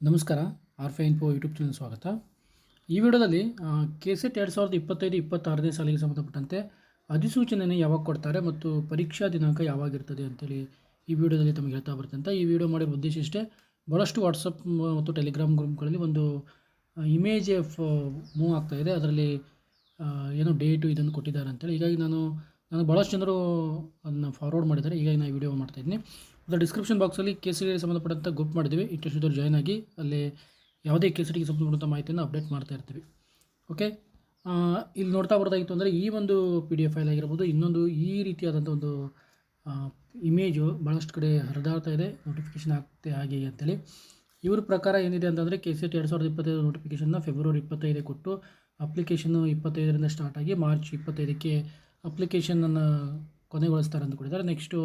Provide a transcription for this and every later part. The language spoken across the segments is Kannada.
ನಮಸ್ಕಾರ, ಆರ್ಫೆ ಇನ್ಫೋ ಯೂಟ್ಯೂಬ್ ಚಾನಲ್ ಸ್ವಾಗತ. ಈ ವಿಡಿಯೋದಲ್ಲಿ ಕೆ ಸೆಟ್ ಎರಡು ಸಾವಿರದ ಇಪ್ಪತ್ತೈದು, ಇಪ್ಪತ್ತಾರನೇ ಸಾಲಿಗೆ ಸಂಬಂಧಪಟ್ಟಂತೆ ಅಧಿಸೂಚನೆಯನ್ನು ಯಾವಾಗ ಕೊಡ್ತಾರೆ ಮತ್ತು ಪರೀಕ್ಷಾ ದಿನಾಂಕ ಯಾವಾಗಿರ್ತದೆ ಅಂತೇಳಿ ಈ ವಿಡಿಯೋದಲ್ಲಿ ತಮಗೆ ಹೇಳ್ತಾ ಬರುತ್ತೆ ಈ ವಿಡಿಯೋ ಮಾಡಿರೋ ಉದ್ದೇಶ ಇಷ್ಟೇ ಭಾಳಷ್ಟು ವಾಟ್ಸಪ್ ಮತ್ತು ಟೆಲಿಗ್ರಾಮ್ ಗ್ರೂಪ್ಗಳಲ್ಲಿ ಒಂದು ಇಮೇಜ್ ಮೂವ್ ಆಗ್ತಾ ಇದೆ. ಅದರಲ್ಲಿ ಏನೋ ಡೇಟು ಇದನ್ನು ಕೊಟ್ಟಿದ್ದಾರೆ ಅಂತೇಳಿ. ಹೀಗಾಗಿ ನಾನು ನನಗೆ ಭಾಳಷ್ಟು ಜನರು ಅದನ್ನು ಫಾರ್ವರ್ಡ್ ಮಾಡಿದ್ದಾರೆ. ಹೀಗಾಗಿ ನಾನು ವಿಡಿಯೋ ಮಾಡ್ತಾಯಿದ್ದೀನಿ ಅದರ ಡಿಸ್ಕ್ರಿಪ್ಷನ್ ಬಾಕ್ಸಲ್ಲಿ ಕೆ ಸಿ ಸಂಬಂಧಪಟ್ಟಂಥ ಗ್ರೂಪ್ ಮಾಡಿದ್ದೀವಿ. ಇಂಟ್ರೆಸ್ಟ್ ಜಾಯ್ನ್ ಆಗಿ ಅಲ್ಲಿ ಯಾವುದೇ ಕೆ ಸಿ ಸಂಬಂಧಪಟ್ಟಂಥ ಮಾಹಿತಿಯನ್ನು ಅಪ್ಡೇಟ್ ಮಾಡ್ತಾ ಇರ್ತೀವಿ. ಓಕೆ ಇಲ್ಲಿ ನೋಡ್ತಾ ಬರ್ತಾಯಿತ್ತು ಅಂದರೆ ಈ ಒಂದು ಪಿ ಡಿ ಎಫ್ ಫೈಲ್ ಆಗಿರ್ಬೋದು, ಇನ್ನೊಂದು ಈ ರೀತಿಯಾದಂಥ ಒಂದು ಇಮೇಜು ಭಾಳಷ್ಟು ಕಡೆ ಹರಿದಾಡ್ತಾ ಇದೆ. ನೋಟಿಫಿಕೇಷನ್ ಆಗ್ತೇ ಹಾಗೆ ಅಂತೇಳಿ. ಇವ್ರ ಪ್ರಕಾರ ಏನಿದೆ ಅಂತಂದರೆ ಕೆ ಸಿ ಟಿ ಎರಡು ಸಾವಿರದ ಇಪ್ಪತ್ತೈದು ನೋಟಿಫಿಕೇಷನ್ನ ಫೆಬ್ರವರಿ ಇಪ್ಪತ್ತೈದು ಕೊಟ್ಟು ಅಪ್ಲಿಕೇಶನ್ನು ಇಪ್ಪತ್ತೈದರಿಂದ ಸ್ಟಾರ್ಟ್ ಆಗಿ ಮಾರ್ಚ್ ಇಪ್ಪತ್ತೈದಕ್ಕೆ ಅಪ್ಲಿಕೇಶನನ್ನು ಕೊನೆಗೊಳಿಸ್ತಾರೆ ಅಂತ ಕೊಟ್ಟಿದ್ದಾರೆ ನೆಕ್ಸ್ಟು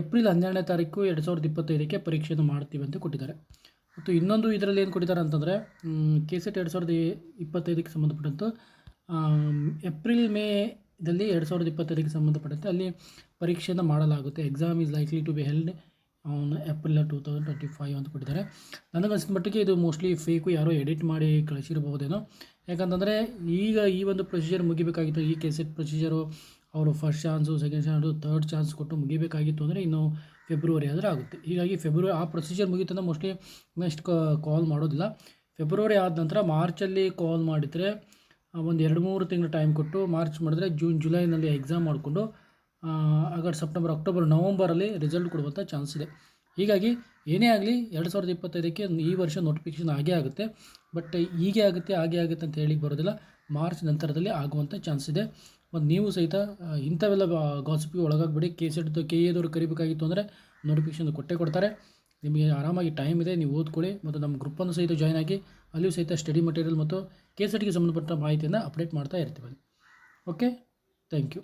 ಏಪ್ರಿಲ್ ಹನ್ನೆರಡನೇ ತಾರೀಕು ಎರಡು ಸಾವಿರದ ಇಪ್ಪತ್ತೈದಕ್ಕೆ ಪರೀಕ್ಷೆಯನ್ನು ಮಾಡ್ತೀವಿ ಅಂತ ಕೊಟ್ಟಿದ್ದಾರೆ. ಮತ್ತು ಇನ್ನೊಂದು ಇದರಲ್ಲಿ ಏನು ಕೊಟ್ಟಿದ್ದಾರೆ ಅಂತಂದರೆ ಕೆ ಸೆಟ್ ಎರಡು ಸಾವಿರದ ಇಪ್ಪತ್ತೈದಕ್ಕೆ ಸಂಬಂಧಪಟ್ಟಂತೆ ಏಪ್ರಿಲ್ ಮೇದಲ್ಲಿ ಎರಡು ಸಾವಿರದ ಇಪ್ಪತ್ತೈದಕ್ಕೆ ಸಂಬಂಧಪಟ್ಟಂತೆ ಅಲ್ಲಿ ಪರೀಕ್ಷೆಯನ್ನು ಮಾಡಲಾಗುತ್ತೆ. Exam is likely to be held on April two thousand twenty five ಅಂತ ಕೊಟ್ಟಿದ್ದಾರೆ. ನನಗನ್ಸಿದ ಮಟ್ಟಿಗೆ ಇದು ಮೋಸ್ಟ್ಲಿ ಫೇಕು ಯಾರೋ ಎಡಿಟ್ ಮಾಡಿ ಕಳಿಸಿರಬಹುದೇನೋ. ಯಾಕಂತಂದರೆ ಈಗ ಈ ಒಂದು ಪ್ರೊಸೀಜರ್ ಮುಗಿಬೇಕಾಗಿತ್ತು. ಈ ಕೆಸೆಟ್ ಪ್ರೊಸೀಜರು ಅವರು first chance second chance third chance ಕೊಟ್ಟು ಮುಗಿಬೇಕಾಗಿತ್ತು ಅಂದರೆ ಇನ್ನು ಫೆಬ್ರವರಿ ಆದರೆ ಆಗುತ್ತೆ. ಹೀಗಾಗಿ ಫೆಬ್ರವರಿ ಆ ಪ್ರೊಸೀಜರ್ ಮುಗೀತಂದ್ರೆ ಮೋಸ್ಟ್ಲಿ ನೆಕ್ಸ್ಟ್ ಕಾಲ್ ಮಾಡೋದಿಲ್ಲ. ಫೆಬ್ರವರಿ ಆದ ನಂತರ ಮಾರ್ಚಲ್ಲಿ ಕಾಲ್ ಮಾಡಿದರೆ ಒಂದು ಎರಡು ಮೂರು ತಿಂಗಳು ಟೈಮ್ ಕೊಟ್ಟು ಮಾರ್ಚ್ ಮಾಡಿದ್ರೆ ಜೂನ್ ಜುಲೈನಲ್ಲಿ ಎಕ್ಸಾಮ್ ಮಾಡಿಕೊಂಡು ಆಗಸ್ಟ್ ಸೆಪ್ಟೆಂಬರ್ ಅಕ್ಟೋಬರ್ ನವಂಬರಲ್ಲಿ ರಿಸಲ್ಟ್ ಕೊಡುವಂಥ ಚಾನ್ಸ್ ಇದೆ. ಹೀಗಾಗಿ ಏನೇ ಆಗಲಿ ಎರಡು ಸಾವಿರದ ಇಪ್ಪತ್ತೈದಕ್ಕೆ ಈ ವರ್ಷ ನೋಟಿಫಿಕೇಷನ್ ಆಗೇ ಆಗುತ್ತೆ. ಬಟ್ ಹೀಗೆ ಆಗುತ್ತೆ, ಹಾಗೆ ಆಗುತ್ತೆ ಅಂತ ಹೇಳಿ ಬರೋದಿಲ್ಲ. ಮಾರ್ಚ್ ನಂತರದಲ್ಲಿ ಆಗುವಂಥ ಚಾನ್ಸ್ ಇದೆ. ಮತ್ತು ನೀವು ಸಹಿತ ಇಂಥವೆಲ್ಲ ಗಾಸಿಪಿಗೆ ಒಳಗಾಗ್ಬಿಡಿ. ಕೆ ಸೆಟ್ ಕೆ ಎದವ್ರು ಕರಿಬೇಕಾಗಿತ್ತು ಅಂದರೆ ನೋಟಿಫಿಕೇಷನ್ ಕೊಟ್ಟೇ ಕೊಡ್ತಾರೆ. ನಿಮಗೆ ಆರಾಮಾಗಿ ಟೈಮ್ ಇದೆ, ನೀವು ಓದ್ಕೊಳ್ಳಿ. ಮತ್ತು ನಮ್ಮ ಗ್ರೂಪನ್ನು ಸಹಿತ ಜಾಯ್ನ್ ಆಗಿ, ಅಲ್ಲಿಯೂ ಸಹಿತ ಸ್ಟಡಿ ಮಟೀರಿಯಲ್ ಮತ್ತು ಕೆ ಸೆಟ್ಗೆ ಸಂಬಂಧಪಟ್ಟ ಮಾಹಿತಿಯನ್ನು ಅಪ್ಡೇಟ್ ಮಾಡ್ತಾ ಇರ್ತೀವಿ. Okay thank you